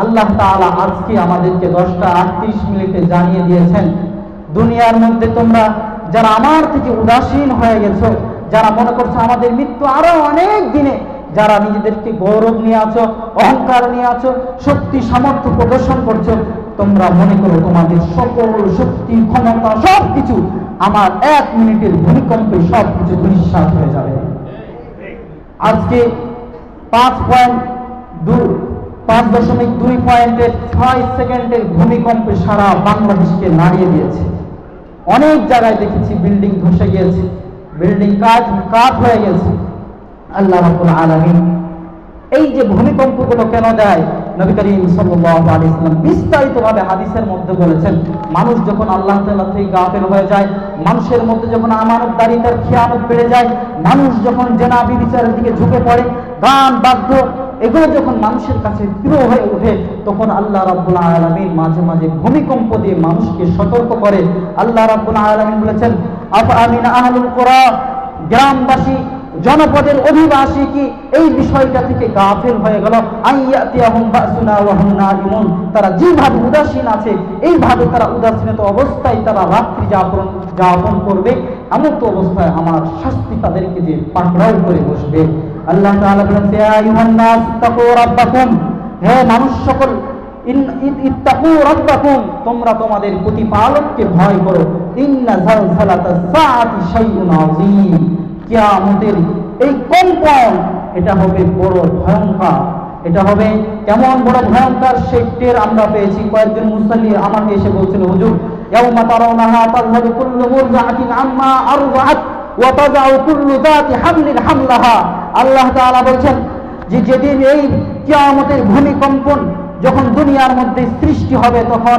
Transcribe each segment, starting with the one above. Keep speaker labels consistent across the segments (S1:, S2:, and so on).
S1: আল্লাহ তাআলা আজকে আমাদেরকে দশটা আটত্রিশ মিনিটে জানিয়ে দিয়েছেন, দুনিয়ার মধ্যে তোমরা যারা আমার থেকে উদাসীন হয়ে গেছো, যারা মনে করছ আমাদের মৃত্যু আরও অনেক দিনে, যারা নিজেদেরকে গৌরব নিয়ে আছো, অহংকার নিয়ে আছো, শক্তি, সামর্থ্য প্রদর্শন করছ, তোমরা মনে করো তোমাদের সকল শক্তি, ক্ষমতা সব কিছু আমার এক মিনিটের ভূমিকম্পে সব কিছু দুঃশ্বাস হয়ে যাবে। আজকে পাঁচ পয়েন্ট দুই। পাঁচ দশমিক দুই পয়েন্টের ছয় সেকেন্ডের ভূমিকম্পে সারা বাংলাদেশকে নাড়িয়ে দিয়েছে। অনেক জায়গায় দেখেছি বিল্ডিং ধসে গিয়েছে, বিল্ডিং কাজ কাঠ হয়ে গেছে। আল্লাহ রাব্বুল আলামিন এই যে ভূমিকম্পগুলো কেন দেয়? নবী করিম সাল্লাম বিস্তারিতভাবে হাদিসের মধ্যে বলেছেন, মানুষ যখন আল্লাহ থেকে গাফেল হয়ে যায়, মানুষের মধ্যে যখন আমানত আমানতদারিতার খেয়ানত বেড়ে যায়, মানুষ যখন জেনা বিচারের দিকে ঝুঁকে পড়ে, গান বাদ্য এগুলো যখন মানুষের কাছে প্রিয় হয়ে ওঠে, তখন আল্লাহ রাব্বুল আলামিন মাঝে মাঝে ভূমিকম্প দিয়ে মানুষকে সতর্ক করে। আল্লাহ রাব্বুল আলামিন বলেছেন, আফা আমিন আহলুল কুরা? গ্রামবাসী, জনপদের অধিবাসী কি এই বিষয়টা থেকে গাফেল হয়ে গেল? তারা যেভাবে উদাসীন আছে, এইভাবে তারা উদাসীনতা অবস্থায় তারা রাত্রি যাপন যাপন করবে। এমন তো অবস্থায় আমার শাস্তি তাদেরকে যে পাকড়াও করে বসবে। আল্লাহ তাআলা বলেন ইয়া আইয়ুহান নাস তাকু রাব্বাকুম। হে মানুষ সকল ইত্তাকু রাব্বাকুম, তোমরা তোমাদের প্রতিপালককে ভয় করো। ইন্না জালজালাতাস সাআতি শাইউন আযীম। কিয়ামতের এই কম্পন, এটা হবে বড় ভয়ঙ্কর। এটা হবে কেমন বড় ভয়ঙ্কর সেই আমরা পেয়েছি। কয়েকজন মুসল্লি আমাকে এসে বলছিল, হুজুর, ইয়াউমা তারাউনাহা তাযহাবু কুল্লু মুরযাআতিন আম্মা আরযাআত ওয়া তাযাউ কুল্লু যাতি হামলিন হামলাহা। আল্লাহ তাআলা বলছেন যে যেদিন এই কিয়ামতের ভূমিকম্পন যখন দুনিয়ার মধ্যে সৃষ্টি হবে, তখন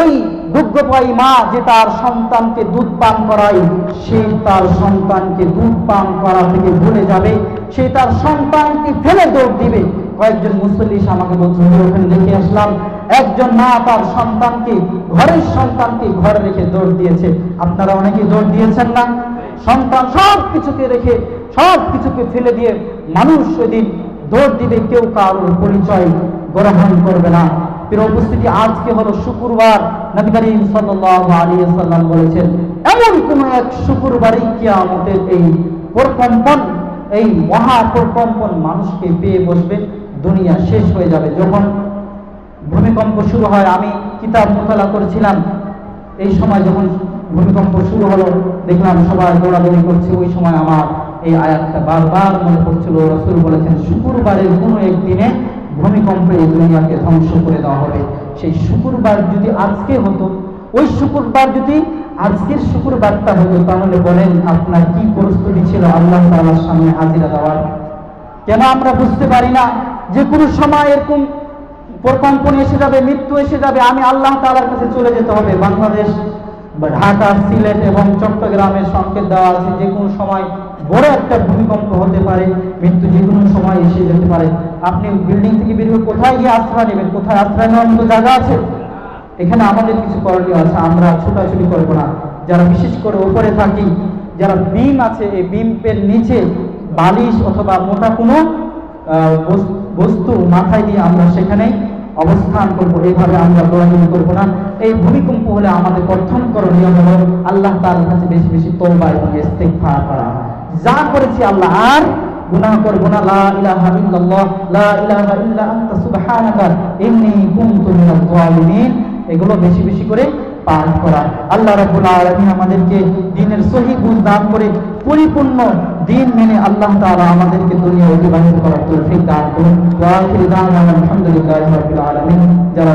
S1: ওই দুগ্ধপায়ী মা যে তার সন্তানকে দুধ পান করায়, সে তার সন্তানকে দুধ পান করা থেকে ভুলে যাবে। সে তার সন্তানকে ফেলে দৌড় দিবে। কয়েকজন মুসল্লি এসে আমাকে বলছে ওখানে দেখে আসলাম, একজন মা তার সন্তানকে, ঘরের সন্তানকে ঘরে রেখে দৌড় দিয়েছে। আপনারা অনেকে দৌড় দিয়েছেন না? সন্তান সব কিছুকে রেখে সব কিছুকে ফেলে দিয়ে মানুষ ওইদিন দৌড় দিবে, কেউ কারোর পরিচয় গ্রহণ করবে না। উপস্থিতি, আজকে হলো শুক্রবার। নবী করিম সাল্লাম বলেছেন, এমন কোন এক শুক্রবারই কিয়ামতের এই প্রকম্পন, এই মহা প্রকম্পন মানুষকে পেয়ে বসবে, দুনিয়া শেষ হয়ে যাবে। যখন ভূমিকম্প শুরু হয়, আমি কিতাব মোতালা করেছিলাম। এই সময় যখন ভূমিকম্প শুরু হলো, দেখলাম সবাই দৌড়াদৌড়ি করছে, ওই সময় আমার এই আয়াতটা বারবার মনে পড়ছিল। রসুল বলেছেন শুক্রবারের কোনো একদিনে ভূমিকম্পে এই দুনিয়াকে ধ্বংস করে দেওয়া হবে। সেই শুক্রবার যদি আজকে হতো, ওই শুক্রবার যদি আজকের শুক্রবারটা হতো, তাহলে বলেন আপনার কি প্রস্তুতি ছিল আল্লাহ তাআলার সামনে হাজিরা দেওয়ার? কেন আমরা বুঝতে পারি না যে কোনো সময় এরকম প্রকম্পন এসে যাবে, মৃত্যু এসে যাবে, আমি আল্লাহ তাআলার কাছে চলে যেতে হবে। বাংলাদেশ, ঢাকা, সিলেট এবং চট্টগ্রামের সংকেত দেওয়া আছে যে কোনো সময় বড় একটা ভূমিকম্প হতে পারে, মৃত্যু যে কোনো সময় এসে যেতে পারে। আপনি বিল্ডিং থেকে বের হয়ে কোথায় গিয়ে আশ্রয় নেবেন? কোথায় আশ্রয় নেওয়ার মতো জায়গা আছে? এখানে আমাদের কিছু করণীয় আছে, আমরা ছোটাছুটি করব না। যারা বিশেষ করে উপরে থাকি, যারা বিম আছে, এই বিমের নিচে বালিশ অথবা মোটা কোনো বস- বস্তু মাথায় দিয়ে আমরা সেখানে অবস্থান করব। এইভাবে আমরা দৌড়াদৌড়ি করব না। এই ভূমিকম্প হলে আমাদের প্রথম করণীয় হলো আল্লাহ তার কাছে বেশি বেশি তওবা এবং ইস্তেগফার করা। যা করেছি আল্লাহ, আর গুনাহ করব না। লা ইলাহা ইল্লাল্লাহ, লা ইলাহা ইল্লা আনতা সুবহানাকা, ইন্নী কুনতু মিনাজ জালিমিন এগুলো বেশি বেশি করে পাঠ করা। আল্লাহ রাব্বুল আলামিন আমাদেরকে দ্বীনের সহি বুঝ দান করে পরিপূর্ণ দিন মেনে আল্লাহ তাআলা আমাদেরকে দুনিয়া অতিবাহিত করার তৌফিক দান করুন। ওয়া আখিরু দাওয়ানা আলহামদুলিল্লাহি রাব্বিল আলামিন। যারা